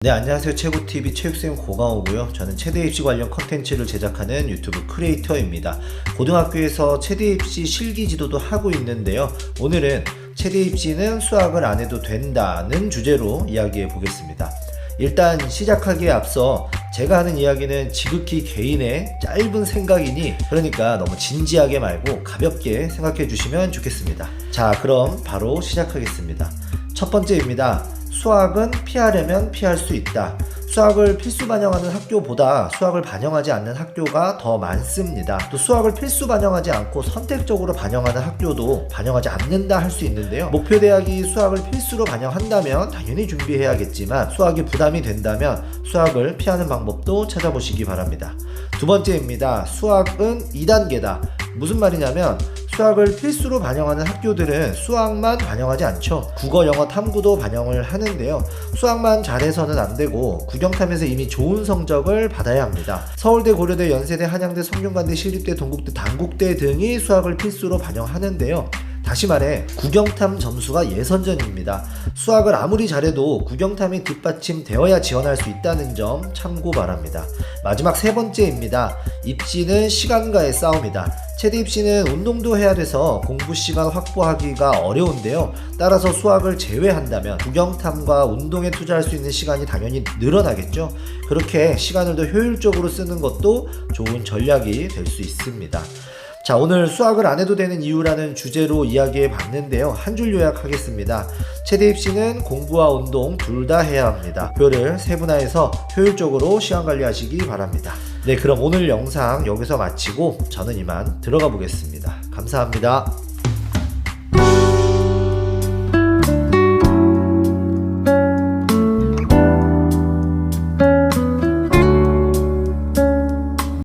네, 안녕하세요. 최고TV 체육쌤 고강호고요. 저는 체대 입시 관련 컨텐츠를 제작하는 유튜브 크리에이터입니다. 고등학교에서 체대 입시 실기 지도도 하고 있는데요. 오늘은 체대 입시는 수학을 안 해도 된다는 주제로 이야기해 보겠습니다. 일단 시작하기에 앞서 제가 하는 이야기는 지극히 개인의 짧은 생각이니 그러니까 너무 진지하게 말고 가볍게 생각해 주시면 좋겠습니다. 자, 그럼 바로 시작하겠습니다. 첫 번째입니다. 수학은 피하려면 피할 수 있다. 수학을 필수 반영하는 학교보다 수학을 반영하지 않는 학교가 더 많습니다. 또 수학을 필수 반영하지 않고 선택적으로 반영하는 학교도 반영하지 않는다 할 수 있는데요. 목표 대학이 수학을 필수로 반영한다면 당연히 준비해야겠지만 수학이 부담이 된다면 수학을 피하는 방법도 찾아보시기 바랍니다. 두 번째입니다. 수학은 2단계다. 무슨 말이냐면 수학을 필수로 반영하는 학교들은 수학만 반영하지 않죠. 국어, 영어, 탐구도 반영을 하는데요. 수학만 잘해서는 안 되고 국영탐에서 이미 좋은 성적을 받아야 합니다. 서울대, 고려대, 연세대, 한양대, 성균관대, 시립대, 동국대, 단국대 등이 수학을 필수로 반영하는데요. 다시 말해 국영탐 점수가 예선전입니다. 수학을 아무리 잘해도 국영탐이 뒷받침되어야 지원할 수 있다는 점 참고 바랍니다. 마지막 세 번째입니다. 입시는 시간과의 싸움이다. 체대 입시는 운동도 해야 돼서 공부 시간 확보하기가 어려운데요. 따라서 수학을 제외한다면 국영탐과 운동에 투자할 수 있는 시간이 당연히 늘어나겠죠. 그렇게 시간을 더 효율적으로 쓰는 것도 좋은 전략이 될 수 있습니다. 자, 오늘 수학을 안 해도 되는 이유라는 주제로 이야기해 봤는데요. 한 줄 요약하겠습니다. 체대 입시는 공부와 운동 둘 다 해야 합니다. 표를 세분화해서 효율적으로 시간 관리하시기 바랍니다. 네, 그럼 오늘 영상 여기서 마치고 저는 이만 들어가 보겠습니다. 감사합니다.